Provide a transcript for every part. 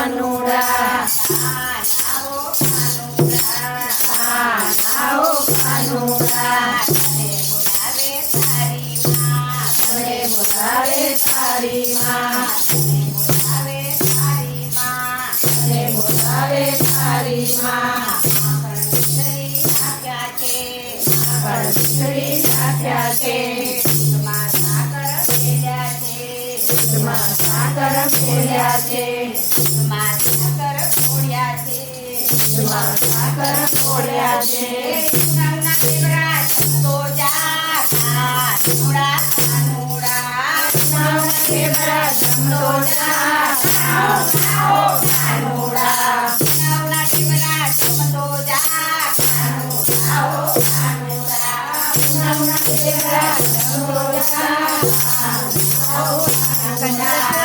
કાનુડા આવો કાનુડા બોલાવે તારી માં બોલાવે તારી માં બોલાવે તારી માં દૂધમાં સાકર ખોળ્યા છે દૂધમાં સાકર ખોળ્યા છે દૂધમાં સાકર છે Gracias.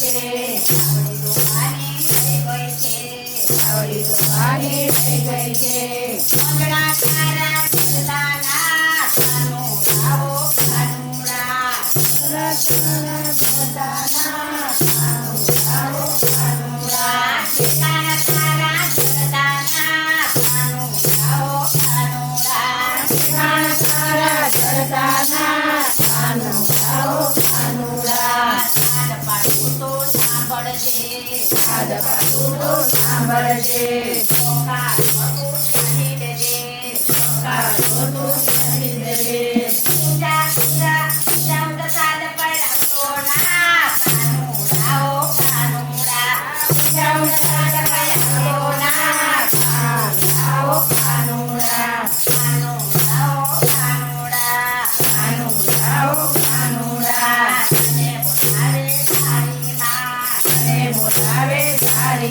છે આવડી તો આને થઈ ગઈ છે આવડી તો આને થઈ ગઈ છે મંગળા તારા ચંદા ના કાનો લાવો કાનુડા રસના ચંદા ના કાનો લાવો કાનુડા ચેતાના તારા ચંદા ના કાનો લાવો કાનુડા ચેતાના તારા ચંદા ના Sambaraje, Sambaraje, Sambaraje,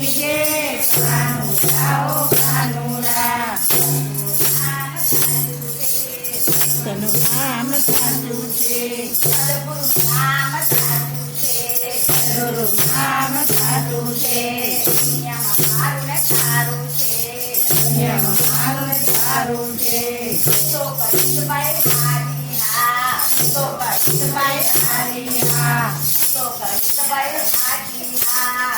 વિજય કાનુડાઓ કાનુડા તનું નામ સાચું છે સદગુરુ નામ સાચું છે સદગુરુ નામ સાચું છે દુનિયામાં મારું ને સારું છે દુનિયામાં મારું ને સારું છે તો કરીશભાઈ હારી હા તો કરીશભાઈ હારી હા તો કરીશભાઈ હારી હા